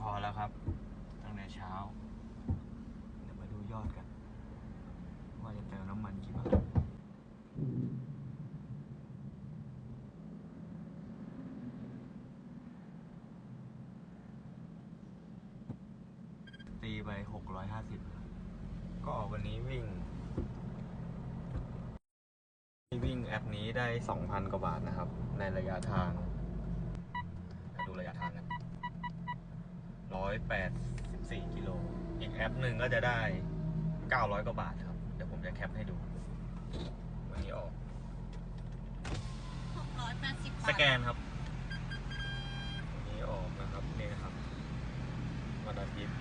พอแล้วครับตั้งแต่เช้า เดี๋ยวมาดูยอดกัน ว่าจะเติมน้ำมันกี่บาทตีไปหกร้อยห้าสิบก็วันนี้วิ่ง วิ่งแอปนี้ได้2,000กว่าบาทนะครับ ในระยะทางมาดูระยะทางกัน ร้อยแปดสิบสี่กิโล อีกแอปหนึ่งก็จะได้เก้าร้อยกว่าบาทครับ เดี๋ยวผมจะแคปให้ดู วันนี้ออกสแกนครับ วันนี้ออกนะครับ นี่นครับวันอาทิตย์